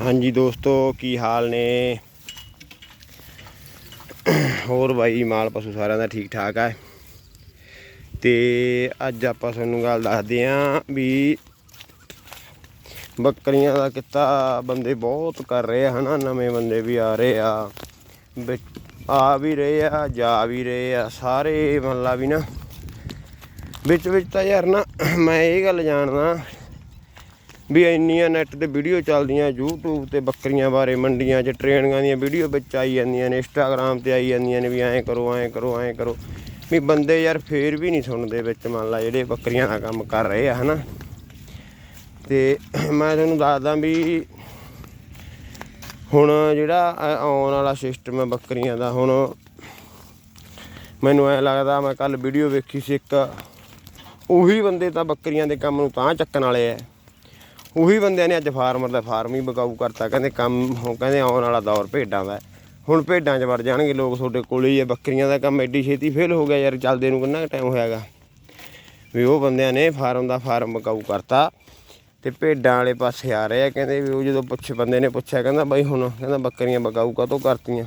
ਹਾਂਜੀ ਦੋਸਤੋ, ਕੀ ਹਾਲ ਨੇ? ਹੋਰ ਬਾਈ, ਮਾਲ ਪਸ਼ੂ ਸਾਰਿਆਂ ਦਾ ਠੀਕ ਠਾਕ ਹੈ ਤੇ ਅੱਜ ਆਪਾਂ ਤੁਹਾਨੂੰ ਗੱਲ ਦੱਸਦੇ ਆਂ ਵੀ ਬੱਕਰੀਆਂ ਦਾ ਕਿੱਤਾ ਬੰਦੇ ਬਹੁਤ ਕਰ ਰਹੇ ਆ, ਹਨਾ? ਨਵੇਂ ਬੰਦੇ ਵੀ ਆ ਰਹੇ ਆ, ਵਿੱਚ ਆ ਵੀ ਰਹੇ ਆ, ਜਾ ਵੀ ਰਹੇ ਆ, ਸਾਰੇ ਮੱਲਾ ਵੀ ਨਾ। ਵਿੱਚ ਵਿੱਚ ਤਾਂ ਯਾਰ ਨਾ ਮੈਂ ਇਹ ਗੱਲ ਜਾਣਦਾ ਵੀ ਇੰਨੀਆਂ ਨੈਟ ਤੇ ਵੀਡੀਓ ਚੱਲਦੀਆਂ, YouTube ਤੇ ਬੱਕਰੀਆਂ ਬਾਰੇ ਮੰਡੀਆਂ 'ਚ ਟ੍ਰੇਨਿੰਗਾਂ ਦੀਆਂ ਵੀਡੀਓ ਵਿੱਚ ਆਈ ਜਾਂਦੀਆਂ ਨੇ, Instagram ਤੇ ਆਈ ਜਾਂਦੀਆਂ ਨੇ ਵੀ ਐਂ ਕਰੋ ਐਂ ਕਰੋ ਐਂ ਕਰੋ। ਵੀ ਬੰਦੇ ਯਾਰ ਫੇਰ ਵੀ ਨਹੀਂ ਸੁਣਦੇ ਵਿੱਚ, ਮੰਨ ਲਾ ਜਿਹੜੇ ਬੱਕਰੀਆਂ ਦਾ ਕੰਮ ਕਰ ਰਹੇ ਆ, ਹਨਾ। ਤੇ ਮੈਂ ਤੁਹਾਨੂੰ ਦੱਸਦਾ ਵੀ ਹੁਣ ਜਿਹੜਾ ਆਉਣ ਵਾਲਾ ਸਿਸਟਮ ਹੈ ਬੱਕਰੀਆਂ ਦਾ, ਹੁਣ ਮੈਨੂੰ ਐ ਲੱਗਦਾ ਮੈਂ ਕੱਲ ਵੀਡੀਓ ਵੇਖੀ ਸੀ ਇੱਕ, ਉਹੀ ਬੰਦੇ ਤਾਂ ਬੱਕਰੀਆਂ ਦੇ ਕੰਮ ਨੂੰ ਤਾਂ ਚੱਕਣ ਵਾਲੇ ਐ ਉਹੀ ਬੰਦਿਆਂ ਨੇ ਅੱਜ ਫਾਰਮਰ ਦਾ ਫਾਰਮ ਹੀ ਬਕਾਊ ਕਰਤਾ, ਕਹਿੰਦੇ ਕੰਮ ਹੁਣ ਕਹਿੰਦੇ ਆਉਣ ਵਾਲਾ ਦੌਰ ਭੇਡਾਂ ਦਾ। ਹੁਣ ਭੇਡਾਂ 'ਚ ਵੜ ਜਾਣਗੇ ਲੋਕ ਤੁਹਾਡੇ ਕੋਲ ਹੀ ਹੈ ਬੱਕਰੀਆਂ ਦਾ ਕੰਮ ਐਡੀ ਛੇਤੀ ਫੇਲ ਹੋ ਗਿਆ ਯਾਰ, ਚੱਲਦੇ ਨੂੰ ਕਿੰਨਾ ਟਾਈਮ ਹੋਇਆਗਾ? ਵੀ ਉਹ ਬੰਦਿਆਂ ਨੇ ਫਾਰਮ ਦਾ ਫਾਰਮ ਬਕਾਊ ਕਰਤਾ ਤੇ ਭੇਡਾਂ ਵਾਲੇ ਪਾਸੇ ਆ ਰਹੇ ਆ, ਕਹਿੰਦੇ ਵੀ ਉਹ ਜਦੋਂ ਪੁੱਛ, ਬੰਦੇ ਨੇ ਪੁੱਛਿਆ, ਕਹਿੰਦਾ ਬਾਈ ਹੁਣ, ਕਹਿੰਦਾ ਬੱਕਰੀਆਂ ਬਕਾਊ ਕਾਤੋਂ ਕਰਤੀਆਂ?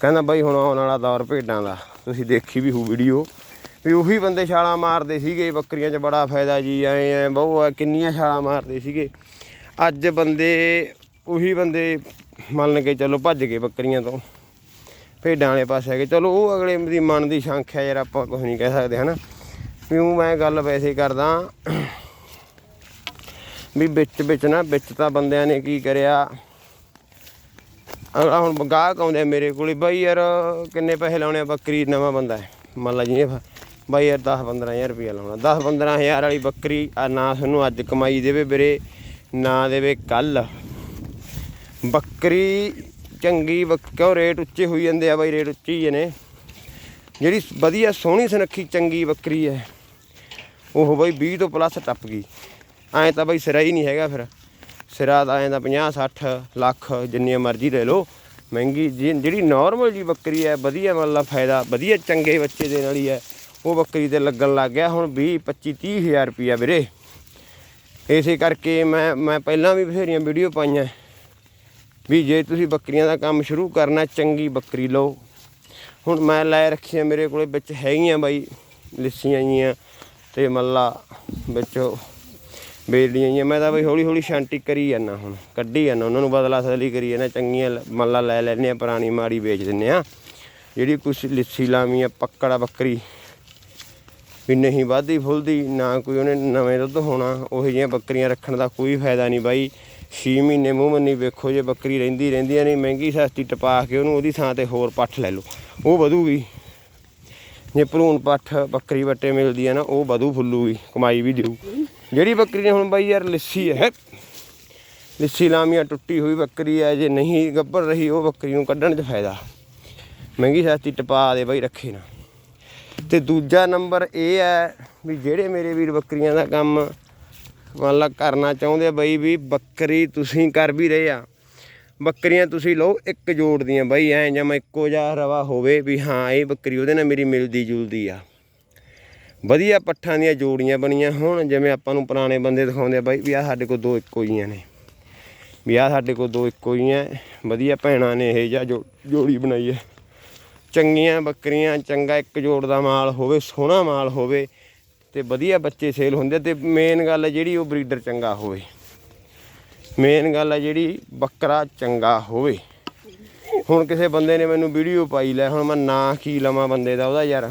ਕਹਿੰਦਾ ਬਾਈ ਹੁਣ ਆਉਣ ਵਾਲਾ ਦੌਰ ਭੇਡਾਂ ਦਾ, ਤੁਸੀਂ ਦੇਖੀ ਵੀ ਹੋ ਵੀਡੀਓ ਵੀ ਉਹੀ ਬੰਦੇ ਛਾਲਾਂ ਮਾਰਦੇ ਸੀਗੇ, ਬੱਕਰੀਆਂ 'ਚ ਬੜਾ ਫਾਇਦਾ ਜੀ, ਐ ਐ, ਬਹੁ, ਐ, ਕਿੰਨੀਆਂ ਛਾਲਾਂ ਮਾਰਦੇ ਸੀਗੇ। ਅੱਜ ਬੰਦੇ, ਉਹੀ ਬੰਦੇ ਮੰਨ ਕੇ ਚੱਲੋ ਭੱਜ ਗਏ ਬੱਕਰੀਆਂ ਤੋਂ। ਭੇਡਾਂ ਵਾਲੇ ਪਾਸੇ ਹੈਗੇ ਚਲੋ ਉਹ ਅਗਲੇ ਦੀ ਮਨ ਦੀ ਸ਼ੰਖਿਆ ਯਾਰ ਆਪਾਂ ਕੁਝ ਨਹੀਂ ਕਹਿ ਸਕਦੇ, ਹਨਾ। ਵੀ ਊਂ ਮੈਂ ਗੱਲ ਵੈਸੇ ਕਰਦਾ, ਵੀ ਵਿੱਚ ਵਿੱਚ ਨਾ, ਵਿੱਚ ਤਾਂ ਬੰਦਿਆਂ ਨੇ ਕੀ ਕਰਿਆ, ਅਗਲਾ ਹੁਣ ਗਾਹਕ ਆਉਂਦੇ ਆ ਮੇਰੇ ਕੋਲੇ, ਬਾਈ ਯਾਰ ਕਿੰਨੇ ਪੈਸੇ ਲਾਉਣੇ ਆ ਬੱਕਰੀ, ਨਵਾਂ ਬੰਦਾ ਹੈ। ਮੰਨ ਲਾ ਜੀ ਬਾਈ ਯਾਰ 10 15000 ਰੁਪਏ ਲਾਉਣਾ। 10 15000 ਵਾਲੀ ਬੱਕਰੀ ਆ ਨਾ ਤੁਹਾਨੂੰ ਅੱਜ ਕਮਾਈ ਦੇਵੇ ਵੀਰੇ, ਨਾ ਦੇਵੇ ਕੱਲ। ਬੱਕਰੀ ਚੰਗੀ ਬੱਕ- ਕਿਉਂ ਰੇਟ ਉੱਚੇ ਹੋਈ ਜਾਂਦੇ ਆ ਬਾਈ, ਰੇਟ ਉੱਚੇ ਹੀ ਨੇ ਜਿਹੜੀ ਵਧੀਆ ਸੋਹਣੀ ਸੁਨੱਖੀ ਚੰਗੀ ਬੱਕਰੀ ਹੈ, ਉਹ ਬਾਈ 20 ਤੋਂ ਪਲੱਸ ਟੱਪ ਗਈ। ਐਂ ਤਾਂ ਬਾਈ ਸਿਰਾ ਹੀ ਨਹੀਂ ਹੈਗਾ ਫਿਰ। ਸਿਰਾ ਤਾਂ ਐਂ ਦਾ 50 60 ਲੱਖ ਜਿੰਨੀਆਂ ਮਰਜ਼ੀ ਲੈ ਲਓ। ਮਹਿੰਗੀ ਜੀ- ਜਿਹੜੀ ਨਾਰਮਲ ਜੀ ਬੱਕਰੀ ਹੈ, ਵਧੀਆ ਮਤਲਬ ਫਾਇਦਾ, ਵਧੀਆ ਚੰਗੇ ਬੱਚੇ ਦੇਣ ਵਾਲੀ ਹੈ। ਉਹ ਬੱਕਰੀ ਤੇ ਲੱਗਣ ਲੱਗ ਗਿਆ ਹੁਣ 20 25 30 ਹਜ਼ਾਰ ਰੁਪਿਆ ਵੀਰੇ। ਇਸੇ ਕਰਕੇ ਮੈਂ ਮੈਂ ਪਹਿਲਾਂ ਵੀ ਬਥੇਰੀਆਂ ਵੀਡੀਓ ਪਾਈਆਂ। ਵੀ ਜੇ ਤੁਸੀਂ ਬੱਕਰੀਆਂ ਦਾ ਕੰਮ ਸ਼ੁਰੂ ਕਰਨਾ, ਚੰਗੀ ਬੱਕਰੀ ਲਓ। ਹੁਣ ਮੈਂ ਲੈ ਰੱਖੀਆਂ ਮੇਰੇ ਕੋਲੇ ਵਿੱਚ ਹੈਗੀਆਂ ਬਾਈ, ਲਿੱਸੀਆਂ ਜੀਆਂ ਤੇ ਮੱਲਾ ਵਿੱਚ ਬੇੜੀਆਂ ਜੀਆਂ। ਮੈਂ ਤਾਂ ਬਈ ਹੌਲੀ ਹੌਲੀ ਸ਼ਾਂਤੀ ਕਰੀ ਜਾਂਦਾ ਹੁਣ, ਕੱਢੀ ਜਾਂਦਾ। ਉਹਨਾਂ ਨੂੰ ਬਦਲਾ ਸਦਲੀ ਕਰੀ ਜਾਂਦਾ, ਚੰਗੀਆਂ ਲ- ਮੱਲਾ ਲੈ ਲੈਂਦੇ ਆ ਪੁਰਾਣੀ ਮਾੜੀ ਵੇਚ ਦਿੰਦੇ ਆ ਜਿਹੜੀ ਕੁਛ ਲਿੱਸੀ ਲਾਵੀਂ ਆ ਪੱਕੜਾ ਬੱਕਰੀ ਵੀ ਨਹੀਂ ਵਾਧੀ ਫੁੱਲਦੀ, ਨਾ ਕੋਈ ਉਹਨੇ ਨਵੇਂ ਦੁੱਧ ਹੋਣਾ, ਉਹੋ ਜਿਹੀਆਂ ਬੱਕਰੀਆਂ ਰੱਖਣ ਦਾ ਕੋਈ ਫਾਇਦਾ ਨਹੀਂ ਬਾਈ। 6 ਮਹੀਨੇ ਮੂੰਹ ਮੰਨੀ ਵੇਖੋ ਜੇ ਬੱਕਰੀ ਰਹਿੰਦੀ, ਰਹਿੰਦੀਆਂ ਨਹੀਂ, ਮਹਿੰਗੀ ਸਸਤੀ ਟਪਾ ਕੇ ਉਹਨੂੰ ਉਹਦੀ ਥਾਂ ਤੇ ਹੋਰ ਪੱਠ ਲੈ ਲਓ। ਉਹ ਵਧੂਗੀ। ਜੇ ਭਰੂਣ ਪੱਠ, ਬੱਕਰੀ ਵੱਟੇ ਮਿਲਦੀ ਹੈ ਨਾ, ਉਹ ਵਧੂ ਫੁੱਲੂਗੀ, ਕਮਾਈ ਵੀ ਦੇਊ। ਜਿਹੜੀ ਬੱਕਰੀ ਨੇ ਹੁਣ ਬਾਈ ਯਾਰ ਲਿੱਸੀ ਹੈ, ਲਿੱਸੀ ਲਾਮੀਆਂ ਟੁੱਟੀ ਹੋਈ ਬੱਕਰੀ ਹੈ, ਜੇ ਨਹੀਂ ਗੱਭਰ ਰਹੀ, ਉਹ ਬੱਕਰੀ ਨੂੰ ਕੱਢਣ 'ਚ ਫਾਇਦਾ। ਮਹਿੰਗੀ ਸਸਤੀ ਟਪਾ ਦੇ ਬਾਈ ਰੱਖੇ ਨਾ। ਤੇ ਦੂਜਾ ਨੰਬਰ ਇਹ ਹੈ ਵੀ ਜਿਹੜੇ ਮੇਰੇ ਵੀਰ ਬੱਕਰੀਆਂ ਦਾ ਕੰਮ ਮੰਨ ਲਾ ਕਰਨਾ ਚਾਹੁੰਦੇ ਆ ਬਈ ਵੀ ਬੱਕਰੀ ਤੁਸੀਂ ਕਰ ਵੀ ਰਹੇ ਆ। ਬੱਕਰੀਆਂ ਤੁਸੀਂ ਲਓ, ਇੱਕ ਜੋੜ ਦੀਆਂ ਬਈ, ਐ ਜਾਂ ਇੱਕੋ ਜਿਹਾ ਰਵਾ ਹੋਵੇ ਵੀ ਹਾਂ, ਇਹ ਬੱਕਰੀ ਉਹਦੇ ਨਾਲ ਮੇਰੀ ਮਿਲਦੀ ਜੁਲਦੀ ਆ। ਵਧੀਆ ਪੱਠਾਂ ਦੀਆਂ ਜੋੜੀਆਂ ਬਣੀਆਂ ਹੋਣ, ਜਿਵੇਂ ਆਪਾਂ ਨੂੰ ਪੁਰਾਣੇ ਬੰਦੇ ਦਿਖਾਉਂਦੇ ਆ ਬਾਈ ਵੀ ਆ ਸਾਡੇ ਕੋਲ ਦੋ ਇੱਕੋ ਜੀਆਂ ਨੇ। ਵੀ ਆ ਸਾਡੇ ਕੋਲ ਦੋ ਇੱਕੋ ਜੀਆਂ, ਵਧੀਆ ਭੈਣਾਂ ਨੇ ਇਹ ਜਾਂ ਜੋ ਜੋੜੀ ਬਣਾਈ ਹੈ। ਚੰਗੀਆਂ ਬੱਕਰੀਆਂ, ਚੰਗਾ ਇੱਕ ਜੋੜ ਦਾ ਮਾਲ ਹੋਵੇ, ਸੋਹਣਾ ਮਾਲ ਹੋਵੇ ਤੇ ਵਧੀਆ ਬੱਚੇ ਸੇਲ ਹੁੰਦੇ ਤੇ ਮੇਨ ਗੱਲ ਹੈ ਜਿਹੜੀ ਉਹ ਬਰੀਡਰ ਚੰਗਾ ਹੋਵੇ। ਮੇਨ ਗੱਲ ਹੈ ਜਿਹੜੀ ਬੱਕਰਾ ਚੰਗਾ ਹੋਵੇ। ਹੁਣ ਕਿਸੇ ਬੰਦੇ ਨੇ ਮੈਨੂੰ ਵੀਡੀਓ ਪਾਈ ਲੈ, ਹੁਣ ਮੈਂ ਨਾਂ ਕੀ ਲਵਾਂ ਬੰਦੇ ਦਾ ਉਹਦਾ ਯਾਰ।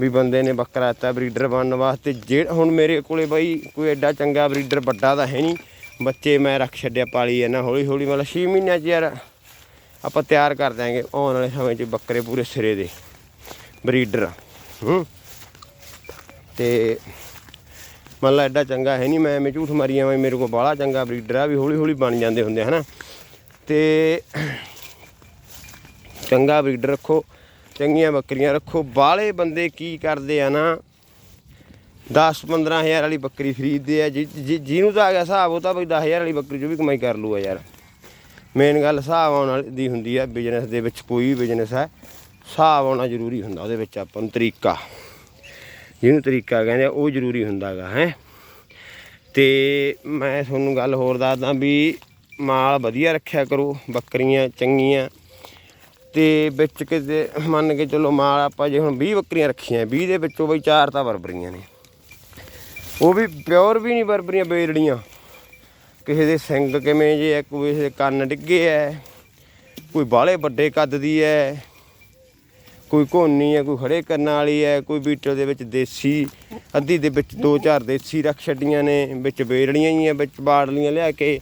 ਵੀ ਬੰਦੇ ਨੇ ਬੱਕਰਾ ਦਿੱਤਾ ਬਰੀਡਰ ਬਣਨ ਵਾਸਤੇ, ਜੇ ਹੁਣ ਮੇਰੇ ਕੋਲੇ ਬਾਈ ਕੋਈ ਐਡਾ ਚੰਗਾ ਬਰੀਡਰ ਵੱਡਾ ਤਾਂ ਹੈ ਨਹੀਂ। ਬੱਚੇ ਮੈਂ ਰੱਖ ਛੱਡਿਆ ਪਾਲੀ ਇਹਨਾਂ ਹੌਲੀ ਹੌਲੀ ਮਤਲਬ 6 ਮਹੀਨਿਆਂ 'ਚ ਯਾਰ ਆਪਾਂ ਤਿਆਰ ਕਰ ਦਿਆਂਗੇ, ਆਉਣ ਵਾਲੇ ਸਮੇਂ 'ਚ ਬੱਕਰੇ ਪੂਰੇ ਸਿਰੇ ਦੇ, ਬਰੀਡਰ ਹੂੰ। ਤੇ ਮਤਲਬ ਐਡਾ ਚੰਗਾ ਹੈ ਨਹੀਂ, ਮੈਂ ਐਵੇਂ ਝੂਠ ਮਾਰੀ ਜਾਵਾਂ ਮੇਰੇ ਕੋਲ ਬਾਹਲਾ ਚੰਗਾ ਬਰੀਡਰ ਆ, ਵੀ ਹੌਲੀ ਹੌਲੀ ਬਣ ਜਾਂਦੇ ਹੁੰਦੇ ਹਨਾ। ਤੇ ਚੰਗਾ ਬਰੀਡਰ ਰੱਖੋ, ਚੰਗੀਆਂ ਬੱਕਰੀਆਂ ਰੱਖੋ। ਬਾਹਲੇ ਬੰਦੇ ਕੀ ਕਰਦੇ ਆ ਨਾ 10 15000 ਵਾਲੀ ਬੱਕਰੀ ਖਰੀਦਦੇ ਆ, ਜਿ- ਜਿ- ਜਿਹਨੂੰ ਤਾਂ ਆ ਗਿਆ ਹਿਸਾਬ, ਉਹ ਤਾਂ ਬਈ 10000 ਵਾਲੀ ਬੱਕਰੀ ਚੋਂ ਵੀ ਕਮਾਈ ਕਰ ਲੂਗਾ ਯਾਰ। ਮੇਨ ਗੱਲ ਹਿਸਾਬ ਆਉਣ ਵਾਲੀ ਦੀ ਹੁੰਦੀ ਹੈ ਬਿਜ਼ਨਸ ਦੇ ਵਿੱਚ ਕੋਈ ਵੀ ਬਿਜ਼ਨਸ ਹੈ ਹਿਸਾਬ ਆਉਣਾ ਜ਼ਰੂਰੀ ਹੁੰਦਾ ਉਹਦੇ ਵਿੱਚ ਆਪਾਂ ਨੂੰ ਤਰੀਕਾ। ਜਿਹਨੂੰ ਤਰੀਕਾ ਕਹਿੰਦੇ ਉਹ ਜ਼ਰੂਰੀ ਹੁੰਦਾਗਾ, ਹੈ। ਤੇ ਮੈਂ ਤੁਹਾਨੂੰ ਗੱਲ ਹੋਰ ਦੱਸਦਾ ਵੀ ਮਾਲ ਵਧੀਆ ਰੱਖਿਆ ਕਰੋ, ਬੱਕਰੀਆਂ ਚੰਗੀਆਂ। ਤੇ ਵਿੱਚ ਕਿਤੇ ਮੰਨ ਕੇ ਚਲੋ ਮਾਲ ਆਪਾਂ ਜੇ ਹੁਣ 20 ਬੱਕਰੀਆਂ ਰੱਖੀਆਂ 20 ਦੇ ਵਿੱਚੋਂ ਬਈ ਚਾਰ ਤਾਂ ਬਰਬਰੀਆਂ ਨੇ। ਉਹ ਵੀ ਪਿਓਰ ਵੀ ਨਹੀਂ ਬਰਬਰੀਆਂ ਬੇੜੜੀਆਂ ਕਿਸੇ ਦੇ ਸਿੰਗ ਕਿਵੇਂ ਜੇ ਆ ਕੋਈ ਦੇ ਕੰਨ ਡਿੱਗੇ ਐ, ਕੋਈ ਬਾਹਲੇ ਵੱਡੇ ਕੱਦ ਦੀ ਐ, ਕੋਈ ਘੋਨੀ ਐ, ਕੋਈ ਖੜੇ ਕਰਨ ਵਾਲੀ ਐ, ਕੋਈ ਬੀਟਰ ਦੇ ਵਿੱਚ ਦੇਸੀ, ਅੱਧੀ ਦੇ ਵਿੱਚ ਦੋ ਚਾਰ ਦੇਸੀ ਰੱਖ ਛੱਡੀਆਂ ਨੇ, ਵਿੱਚ ਬੇੜੜੀਆਂ ਹੀ ਐ, ਵਿੱਚ ਬਾੜਲੀਆਂ ਲਿਆ ਕੇ।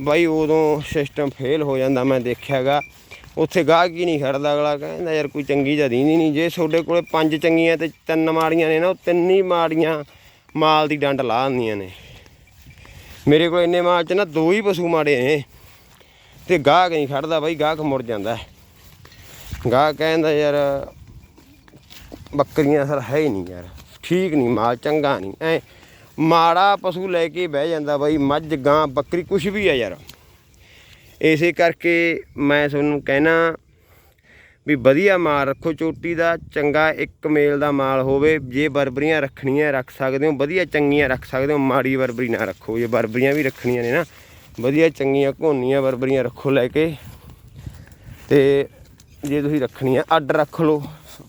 ਬਾਈ ਉਦੋਂ ਸਿਸਟਮ ਫੇਲ ਹੋ ਜਾਂਦਾ ਮੈਂ ਦੇਖਿਆਗਾ। ਉੱਥੇ ਗਾਹਕ ਹੀ ਨਹੀਂ ਖੜਦਾ ਅਗਲਾ, ਕਹਿੰਦਾ ਯਾਰ ਕੋਈ ਚੰਗੀ ਜਾਂ ਦੀਂਦੀ ਨਹੀਂ। ਜੇ ਤੁਹਾਡੇ ਕੋਲੇ ਪੰਜ ਚੰਗੀਆਂ ਤੇ ਤਿੰਨ ਮਾੜੀਆਂ ਨੇ ਨਾ, ਉਹ ਤਿੰਨ ਹੀ ਮਾੜੀਆਂ ਮਾਲ ਦੀ ਡੰਡ ਲਾ ਦਿੰਦੀਆਂ ਨੇ। ਮੇਰੇ ਕੋਲ ਇੰਨੇ ਮਾਲ ਚ ਨਾ ਦੋ ਹੀ ਪਸ਼ੂ ਮਾੜੇ ਨੇ। ਤੇ ਗਾਹਕ ਨਹੀਂ ਖੜਦਾ ਬਾਈ, ਗਾਹਕ ਮੁੜ ਜਾਂਦਾ। ਹੈ। ਗਾਹਕ ਕਹਿੰਦਾ ਯਾਰ, ਬੱਕਰੀਆਂ ਸਰ ਹੈ ਹੀ ਨਹੀਂ ਯਾਰ, ਠੀਕ ਨਹੀਂ, ਮਾਲ ਚੰਗਾ ਨਹੀਂ। ਐ ਮਾੜਾ ਪਸ਼ੂ ਲੈ ਕੇ ਬਹਿ ਜਾਂਦਾ ਬਾਈ, ਮੱਝ, ਗਾਂ, ਬੱਕਰੀ ਕੁਛ ਵੀ ਆ ਯਾਰ। ਇਸੇ ਕਰਕੇ ਮੈਂ ਤੁਹਾਨੂੰ ਕਹਿਣਾ ਵੀ ਵਧੀਆ ਮਾਲ ਰੱਖੋ, ਚੋਟੀ ਦਾ ਚੰਗਾ ਇੱਕ ਮੇਲ ਦਾ ਮਾਲ ਹੋਵੇ, ਜੇ ਬਰਬਰੀਆਂ ਰੱਖਣੀਆਂ ਰੱਖ ਸਕਦੇ ਹੋ, ਵਧੀਆ ਚੰਗੀਆਂ ਰੱਖ ਸਕਦੇ ਹੋ, ਮਾੜੀ ਬਰਬਰੀ ਨਾ ਰੱਖੋ। ਜੇ ਬਰਬਰੀਆਂ ਵੀ ਰੱਖਣੀਆਂ ਨੇ ਨਾ, ਵਧੀਆ ਚੰਗੀਆਂ ਘੋਨੀਆਂ ਬਰਬਰੀਆਂ ਰੱਖੋ ਲੈ ਕੇ। ਤੇ ਜੇ ਤੁਸੀਂ ਰੱਖਣੀਆਂ, ਅੱਡ ਰੱਖ ਲਓ।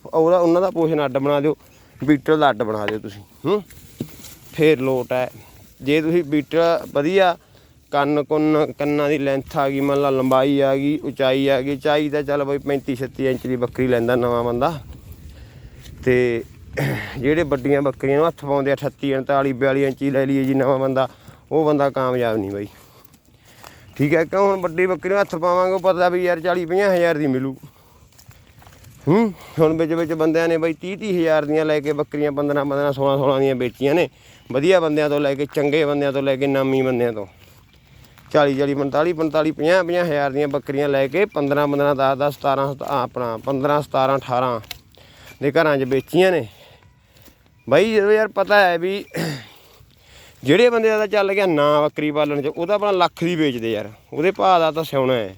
ਉਹਦਾ, ਉਹਨਾਂ ਦਾ ਪੋਸ਼ਣ ਅੱਡ ਬਣਾ ਦਿਓ, ਬੀਟਲ ਦਾ ਅੱਡ ਬਣਾ ਦਿਓ ਤੁਸੀਂ, ਹੂੰ। ਫੇਰ ਲੋਟ ਹੈ। ਜੇ ਤੁਸੀਂ ਬੀਟਲ ਵਧੀਆ ਕੰਨ ਕੁੰਨ ਕੰਨਾਂ ਦੀ ਲੈਂਥ ਆ ਗਈ, ਮੰਨ ਲਾ ਲੰਬਾਈ ਆ ਗਈ, ਉਚਾਈ ਆ ਗਈ, ਉਚਾਈ ਤਾਂ ਚੱਲ ਬਈ 35 36 ਇੰਚ ਦੀ ਬੱਕਰੀ ਲੈਂਦਾ ਨਵਾਂ ਬੰਦਾ। ਤੇ ਜਿਹੜੇ ਵੱਡੀਆਂ ਬੱਕਰੀਆਂ ਨੂੰ ਹੱਥ ਪਾਉਂਦੇ ਆ 38 39 42 ਇੰਚ ਲੈ ਲਈਏ ਜੀ ਨਵਾਂ ਬੰਦਾ, ਉਹ ਬੰਦਾ ਕਾਮਯਾਬ ਨਹੀਂ ਬਈ। ਠੀਕ ਹੈ, ਕਿਉਂ ਹੁਣ ਵੱਡੀ ਬੱਕਰੀ ਨੂੰ ਹੱਥ ਪਾਵਾਂਗੇ, ਉਹ ਪਤਾ ਵੀ ਯਾਰ 40 50 ਹਜ਼ਾਰ ਦੀ ਮਿਲੂ। ਹੂੰ, ਹੁਣ ਵਿੱਚ ਵਿੱਚ ਬੰਦਿਆਂ ਨੇ ਬਈ 30 30 ਹਜ਼ਾਰ ਦੀਆਂ ਲੈ ਕੇ ਬੱਕਰੀਆਂ 15 15 16 16 ਦੀਆਂ ਵੇਚੀਆਂ ਨੇ। ਵਧੀਆ ਬੰਦਿਆਂ ਤੋਂ ਲੈ ਕੇ, ਚੰਗੇ ਬੰਦਿਆਂ ਤੋਂ ਲੈ ਕੇ, ਨਾਮੀ ਬੰਦਿਆਂ ਤੋਂ। 40 40 45 45 50 50 ਹਜ਼ਾਰ ਦੀਆਂ ਬੱਕਰੀਆਂ ਲੈ ਕੇ 15 15 10 10 17 ਸਤ- ਆਪਣਾ 15 17 18 ਦੇ ਘਰਾਂ 'ਚ ਵੇਚੀਆਂ ਨੇ। ਬਾਈ, ਜਦੋਂ ਯਾਰ ਪਤਾ ਹੈ ਵੀ ਜਿਹੜੇ ਬੰਦੇ ਦਾ ਚੱਲ ਗਿਆ ਨਾ ਬੱਕਰੀ ਪਾਲਣ 'ਚ ਉਹਦਾ ਆਪਣਾ ਲੱਖ ਦੀ ਵੇਚਦੇ ਯਾਰ। ਉਹਦੇ ਭਾਅ ਦਾ ਤਾਂ ਸਿਉਣਾ ਹੈ।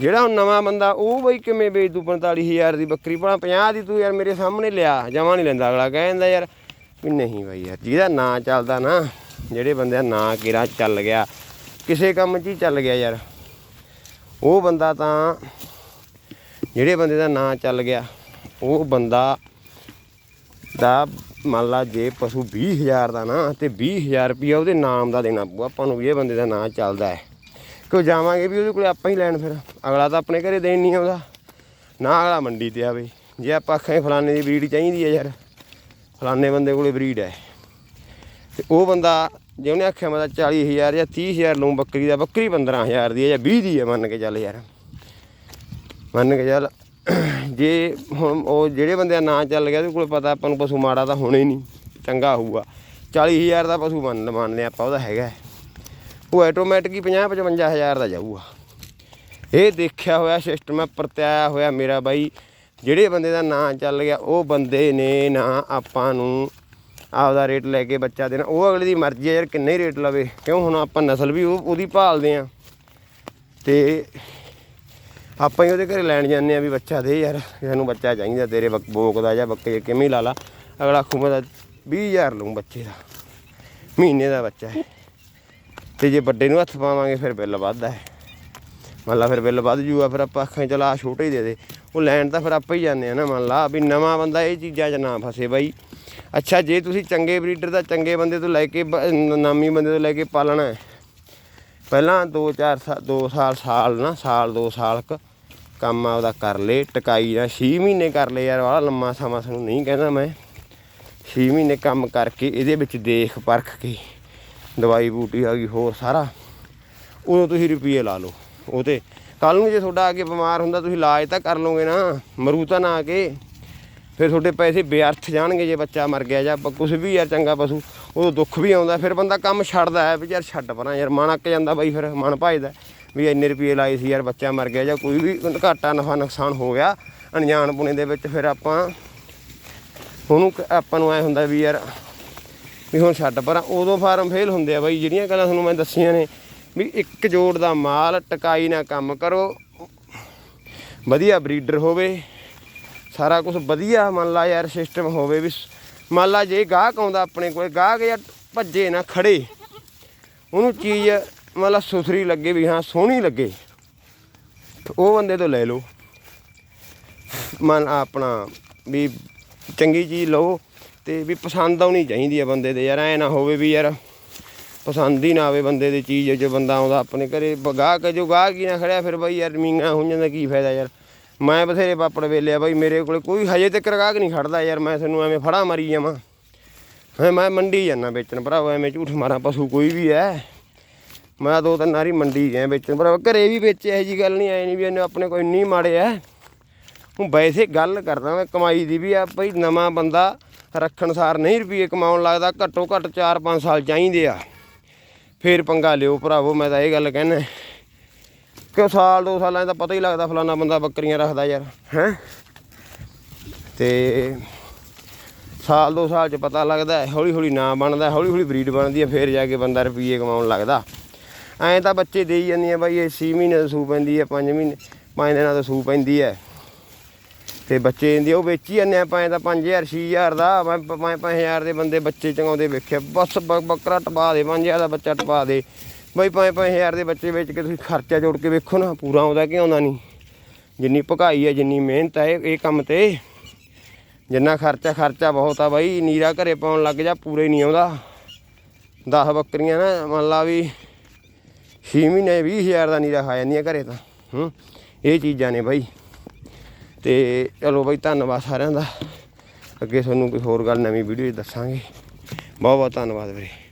ਜਿਹੜਾ ਹੁਣ ਨਵਾਂ ਬੰਦਾ, ਉਹ ਬਈ ਕਿਵੇਂ ਵੇਚ ਦੂ 45000 ਦੀ ਬੱਕਰੀ? ਭਲਾ 50 ਦੀ ਤੂੰ ਯਾਰ ਮੇਰੇ ਸਾਹਮਣੇ ਲਿਆ, ਜਮਾ ਨਹੀਂ ਲੈਂਦਾ ਅਗਲਾ। ਕਹਿੰਦਾ ਯਾਰ ਵੀ ਨਹੀਂ ਬਾਈ ਯਾਰ, ਜਿਹਦਾ ਨਾਂ ਚੱਲਦਾ ਨਾ, ਜਿਹੜੇ ਬੰਦੇ ਦਾ ਨਾਂ ਕਿਰਾ ਚੱਲ ਗਿਆ ਕਿਸੇ ਕੰਮ 'ਚ ਹੀ ਚੱਲ ਗਿਆ ਯਾਰ। ਉਹ ਬੰਦਾ ਤਾਂ ਜਿਹੜੇ ਬੰਦੇ ਦਾ ਨਾਂ ਚੱਲ ਗਿਆ, ਉਹ ਬੰਦਾ ਦਾ ਮੰਨ ਲਾ ਜੇ ਪਸ਼ੂ 20000 ਦਾ ਨਾ ਤੇ 20000 ਰੁਪਇਆ ਉਹਦੇ ਨਾਮ ਦਾ ਦੇਣਾ ਪਊ, ਆਪਾਂ ਨੂੰ ਵੀ ਇਹ ਬੰਦੇ ਦਾ ਨਾਂ ਚੱਲਦਾ ਹੈ। ਕਿਉਂ ਜਾਵਾਂਗੇ ਵੀ ਉਹਦੇ ਕੋਲੇ ਆਪਾਂ ਹੀ ਲੈਣ ਫਿਰ, ਅਗਲਾ ਤਾਂ ਆਪਣੇ ਘਰੇ ਦੇਣ ਨਹੀਂ ਆਉਂਦਾ। ਨਾ ਅਗਲਾ ਮੰਡੀ ਤੇ ਆਵੇ, ਜੇ ਆਪਾਂ ਆਖਾਂ ਫਲਾਣੇ ਦੀ ਬਰੀਡ ਚਾਹੀਦੀ ਹੈ ਯਾਰ, ਫਲਾਣੇ ਬੰਦੇ ਕੋਲੇ ਬਰੀਡ ਹੈ। ਤੇ ਉਹ ਬੰਦਾ ਜੇ ਉਹਨੇ ਆਖਿਆ ਮੈਂ ਤਾਂ 40000 ਜਾਂ 30000 ਲਊਂ ਬੱਕਰੀ ਦਾ, ਬੱਕਰੀ 15000 ਦੀ ਹੈ ਜਾਂ 20 ਦੀ ਹੈ, ਮੰਨ ਕੇ ਚੱਲ ਯਾਰ। ਮੰਨ ਕੇ ਚੱਲ, ਜੇ ਹੁਣ ਉਹ ਜਿਹੜੇ ਬੰਦੇ ਦਾ ਨਾਂ ਚੱਲ ਗਿਆ ਉਹਦੇ ਕੋਲ ਪਤਾ ਆਪਾਂ ਨੂੰ ਪਸ਼ੂ ਮਾੜਾ ਤਾਂ ਹੋਣਾ ਹੀ ਨਹੀਂ, ਚੰਗਾ ਹੋਊਗਾ। 40000 ਦਾ ਪਸ਼ੂ ਮੰਨ ਮੰਨਦੇ ਆਪਾਂ, ਉਹਦਾ ਹੈਗਾ। ਉਹ ਆਟੋਮੈਟਿਕ ਹੀ 50 55000 ਦਾ ਜਾਊਗਾ। ਇਹ ਦੇਖਿਆ ਹੋਇਆ ਸਿਸਟਮ ਹੈ, ਪਰਤਿਆਇਆ ਹੋਇਆ ਮੇਰਾ ਬਾਈ। ਜਿਹੜੇ ਬੰਦੇ ਦਾ ਨਾਂ ਚੱਲ ਗਿਆ, ਉਹ ਬੰਦੇ ਨੇ ਨਾ ਆਪਾਂ ਨੂੰ ਆਪਦਾ ਰੇਟ ਲੈ ਕੇ ਬੱਚਾ ਦੇਣਾ। ਉਹ ਅਗਲੇ ਦੀ ਮਰਜ਼ੀ ਹੈ ਯਾਰ, ਕਿੰਨੇ ਹੀ ਰੇਟ ਲਵੇ। ਕਿਉਂ ਹੁਣ ਆਪਾਂ ਨਸਲ ਵੀ ਉਹ ਉਹਦੀ ਭਾਲਦੇ ਆ। ਤੇ ਆਪਾਂ ਹੀ ਉਹਦੇ ਘਰੇ ਲੈਣ ਜਾਂਦੇ ਆ ਵੀ ਬੱਚਾ ਦੇ ਯਾਰ, ਸਾਨੂੰ ਬੱਚਾ ਚਾਹੀਦਾ ਤੇਰੇ ਬੱਕ- ਬੋਕ ਦਾ ਜਾਂ ਬੱਕੇ ਕਿਵੇਂ ਲਾ ਲਾ। ਅਗਲਾ ਆਖੂ, ਮੈਂ ਤਾਂ 20000 ਲਊਂ ਬੱਚੇ ਦਾ। ਮਹੀਨੇ ਦਾ ਬੱਚਾ ਹੈ। ਤੇ ਜੇ ਵੱਡੇ ਨੂੰ ਹੱਥ ਪਾਵਾਂਗੇ, ਫਿਰ ਬਿੱਲ ਵੱਧਦਾ ਹੈ। ਮੰਨ ਲਾ ਫਿਰ ਬਿੱਲ ਵੱਧ ਜੂਗਾ, ਫਿਰ ਆਪਾਂ ਆਖਾਂ ਚਲ ਆ ਛੋਟੇ ਹੀ ਦੇ ਦੇ। ਉਹ ਲੈਣ ਤਾਂ ਫਿਰ ਆਪਾਂ ਹੀ ਜਾਂਦੇ ਆ ਨਾ, ਮੰਨ ਲਾ ਵੀ ਨਵਾਂ ਬੰਦਾ ਇਹ ਚੀਜ਼ਾਂ 'ਚ ਨਾ ਫਸੇ ਬਾਈ। ਅੱਛਾ, ਜੇ ਤੁਸੀਂ ਚੰਗੇ ਬਰੀਡਰ ਦਾ ਚੰਗੇ ਬੰਦੇ ਤੋਂ ਲੈ ਕੇ ਬ- ਨਾਮੀ ਬੰਦੇ ਤੋਂ ਲੈ ਕੇ ਪਾਲਣਾ ਹੈ, ਪਹਿਲਾਂ 2-4 ਸਾਲ 2 ਸਾਲ ਸਾਲ ਨਾ, ਸਾਲ 2 ਸਾਲ ਕ ਕੰਮ ਆਪਦਾ ਕਰ ਲੇ, ਟਕਾਈ ਨਾ 6 ਮਹੀਨੇ ਕਰ ਲੇ ਯਾਰ, ਵਾਲਾ ਲੰਮਾ ਸਮਾਂ ਸਾਨੂੰ ਨਹੀਂ ਕਹਿੰਦਾ ਮੈਂ। 6 ਮਹੀਨੇ ਕੰਮ ਕਰਕੇ ਇਹਦੇ ਵਿੱਚ ਦੇਖ ਪਰਖ ਕੇ ਦਵਾਈ ਬੂਟੀ ਆ ਗਈ, ਹੋਰ ਸਾਰਾ। ਉਦੋਂ ਤੁਸੀਂ ਰੁਪਏ ਲਾ ਲਓ, ਉਹ ਤੇ ਕੱਲ ਨੂੰ ਜੇ ਤੁਹਾਡਾ ਆ ਕੇ ਬਿਮਾਰ ਹੁੰਦਾ, ਤੁਸੀਂ ਇਲਾਜ ਤਾਂ ਕਰ ਲਓਗੇ ਨਾ, ਮਰੂ ਤਾਂ ਨਾ ਆ ਕੇ। ਫਿਰ ਤੁਹਾਡੇ ਪੈਸੇ ਬੇਅਰਥ ਜਾਣਗੇ ਜੇ ਬੱਚਾ ਮਰ ਗਿਆ ਜਾਂ ਕੁਝ ਵੀ ਯਾਰ ਚੰਗਾ ਪਸ਼ੂ, ਉਦੋਂ ਦੁੱਖ ਵੀ ਆਉਂਦਾ, ਫਿਰ ਬੰਦਾ ਕੰਮ ਛੱਡਦਾ ਹੈ ਵੀ ਯਾਰ ਛੱਡ ਪਰਾਂ, ਯਾਰ ਮਨ ਅੱਕ ਜਾਂਦਾ ਬਾਈ, ਫਿਰ ਮਨ ਭਜਦਾ ਵੀ ਇੰਨੇ ਰੁਪਏ ਲਾਏ ਸੀ ਯਾਰ ਬੱਚਾ ਮਰ ਗਿਆ ਜਾਂ ਕੋਈ ਵੀ ਘਾਟਾ ਨਫਾ ਨੁਕਸਾਨ ਹੋ ਗਿਆ ਅਣਜਾਣ ਪੁਣੇ ਦੇ ਵਿੱਚ, ਫਿਰ ਆਪਾਂ ਉਹਨੂੰ ਆਪਾਂ ਨੂੰ ਐ ਹੁੰਦਾ ਵੀ ਯਾਰ ਵੀ ਹੁਣ ਛੱਡ ਪਰਾਂ, ਉਦੋਂ ਫਾਰਮ ਫੇਲ ਹੁੰਦੇ ਆ ਬਾਈ, ਜਿਹੜੀਆਂ ਗੱਲਾਂ ਤੁਹਾਨੂੰ ਮੈਂ ਦੱਸੀਆਂ ਨੇ ਵੀ ਇੱਕ ਜੋੜ ਦਾ ਮਾਲ ਟਕਾਈ ਨਾਲ ਕੰਮ ਕਰੋ, ਵਧੀਆ ਬਰੀਡਰ ਹੋਵੇ ਸਾਰਾ ਕੁਝ ਵਧੀਆ, ਮੰਨ ਲਾ ਯਾਰ ਸਿਸਟਮ ਹੋਵੇ ਵੀ ਸ- ਮੰਨ ਲਾ ਜੇ ਗਾਹਕ ਆਉਂਦਾ ਆਪਣੇ ਕੋਲ, ਗਾਹਕ ਯਾਰ ਭੱਜੇ ਨਾ ਖੜੇ। ਉਹਨੂੰ ਚੀਜ਼ ਮੰਨ ਲਾ ਸੁਥਰੀ ਲੱਗੇ ਵੀ ਹਾਂ, ਸੋਹਣੀ ਲੱਗੇ। ਉਹ ਬੰਦੇ ਤੋਂ ਲੈ ਲਓ। ਮਨ ਆਪਣਾ ਵੀ ਚੰਗੀ ਚੀਜ਼ ਲਓ ਤੇ ਵੀ ਪਸੰਦ ਆਉਣੀ ਚਾਹੀਦੀ ਆ ਬੰਦੇ ਦੇ ਯਾਰ ਐ ਨਾ ਹੋਵੇ ਵੀ ਯਾਰ ਪਸੰਦ ਹੀ ਨਾ ਆਵੇ ਬੰਦੇ ਦੀ ਚੀਜ਼, ਜੋ ਬੰਦਾ ਆਉਂਦਾ ਆਪਣੇ ਘਰੇ ਗਾਹਕ, ਜੋ ਗਾਹਕ ਹੀ ਨਾ ਖੜਿਆ, ਫਿਰ ਬਈ ਯਾਰ ਮੀਂਗਾ ਹੋ ਜਾਂਦਾ ਕੀ ਫਾਇਦਾ ਯਾਰ? ਮੈਂ ਬਥੇਰੇ ਪਾਪੜ ਵੇਲਿਆ ਬਈ, ਮੇਰੇ ਕੋਲੇ ਕੋਈ ਹਜੇ ਤੱਕ ਗਾਹਕ ਨਹੀਂ ਖੜਦਾ ਯਾਰ, ਮੈਂ ਤੁਹਾਨੂੰ ਐਵੇਂ ਫੜਾ ਮਾਰੀ ਜਾਵਾਂ। ਹਾਂ, ਮੈਂ ਮੰਡੀ ਜਾਂਦਾ ਵੇਚਣ ਭਰਾਵਾ, ਐਵੇਂ ਝੂਠ ਮਾਰਾਂ, ਪਸ਼ੂ ਕੋਈ ਵੀ ਐ। ਮੈਂ ਦੋ ਤਿੰਨ ਵਾਰੀ ਮੰਡੀ ਗਿਆ ਵੇਚਣ ਭਰਾਵਾ, ਘਰੇ ਵੀ ਵੇਚੇ ਇਹੋ ਜੀ ਗੱਲ ਨਹੀਂ, ਐ ਨਹੀਂ ਵੀ ਇਹਨੇ ਆਪਣੇ ਕੋਈ ਇੰਨੀ ਮਾੜੇ ਐ। ਹੁਣ ਵੈਸੇ ਗੱਲ ਕਰਦਾ ਮੈਂ, ਕਮਾਈ ਦੀ ਵੀ ਆ ਭਾਈ ਨਵਾਂ ਬੰਦਾ ਰੱਖਣ ਸਾਰ ਨਹੀਂ ਰੁਪਏ ਕਮਾਉਣ ਲੱਗਦਾ, ਘੱਟੋ ਘੱਟ 4-5 ਸਾਲ ਚਾਹੀਦੇ ਆ। ਫੇਰ ਪੰਗਾ ਲਿਓ ਭਰਾਵੋ, ਮੈਂ ਤਾਂ ਇਹ ਗੱਲ ਕਹਿੰਦਾ ਕਿ ਸਾਲ ਦੋ ਸਾਲਾਂ ਤਾਂ ਪਤਾ ਹੀ ਲੱਗਦਾ ਫਲਾਣਾ ਬੰਦਾ ਬੱਕਰੀਆਂ ਰੱਖਦਾ ਯਾਰ। ਹੈ? ਤੇ ਸਾਲ ਦੋ ਸਾਲ 'ਚ ਪਤਾ ਲੱਗਦਾ ਹੌਲੀ ਹੌਲੀ ਨਾਂ ਬਣਦਾ ਹੌਲੀ ਹੌਲੀ ਬਰੀਡ ਬਣਦੀ ਹੈ ਫੇਰ ਜਾ ਕੇ ਬੰਦਾ ਰੁਪਏ ਕਮਾਉਣ ਲੱਗਦਾ। ਐਂ ਤਾਂ ਬੱਚੇ ਦੇਈ ਜਾਂਦੀਆਂ ਬਾਈ ਇਹ 6 ਮਹੀਨੇ ਦਾ ਸੂ ਪੈਂਦੀ ਹੈ 5 ਮਹੀਨੇ 5 ਦਿਨਾਂ ਦਾ ਸੂ ਪੈਂਦੀ ਹੈ। ਤੇ ਬੱਚੇ ਦੀ ਉਹ ਵੇਚੀ ਜਾਂਦੇ ਆਪਾਂ ਐਂ ਤਾਂ 5000 6000 ਦਾ ਮੈਂ 5000 ਦੇ ਬੰਦੇ ਬੱਚੇ ਚੰਗਾਉਂਦੇ ਵੇਖਿਆ ਬਸ ਬੱਕਰਾ ਟਪਾ ਦੇ 5000 ਦਾ ਬੱਚਾ ਟਪਾ ਦੇ। ਬਈ 5-5000 ਦੇ ਬੱਚੇ ਵੇਚ ਕੇ ਤੁਸੀਂ ਖਰਚਾ ਜੋੜ ਕੇ ਵੇਖੋ ਨਾ, ਪੂਰਾ ਆਉਂਦਾ ਕਿ ਆਉਂਦਾ ਨਹੀਂ। ਜਿੰਨੀ ਭਕਾਈ ਹੈ, ਜਿੰਨੀ ਮਿਹਨਤ ਹੈ, ਇਹ ਕੰਮ ਤੇ ਜਿੰਨਾ ਖਰਚਾ ਖਰਚਾ ਬਹੁਤ ਆ ਬਾਈ, ਨੀਰਾ ਘਰੇ ਪਾਉਣ ਲੱਗ ਜਾ, ਪੂਰੇ ਨਹੀਂ ਆਉਂਦਾ। 10 ਬੱਕਰੀਆਂ ਨਾ, ਮੰਨ ਲਾ ਵੀ 6 ਮਹੀਨੇ 20000 ਦਾ ਨੀਰਾ ਖਾ ਜਾਂਦੀਆਂ ਘਰੇ ਤਾਂ, ਹੂੰ, ਇਹ ਚੀਜ਼ਾਂ ਨੇ ਬਾਈ। ਤੇ ਚਲੋ ਬਾਈ, ਧੰਨਵਾਦ ਸਾਰਿਆਂ ਦਾ। ਅੱਗੇ ਤੁਹਾਨੂੰ ਕੋਈ ਹੋਰ ਗੱਲ ਨਵੀਂ ਵੀਡੀਓ 'ਚ ਦੱਸਾਂਗੇ। ਬਹੁਤ ਬਹੁਤ ਧੰਨਵਾਦ ਵੀਰੇ।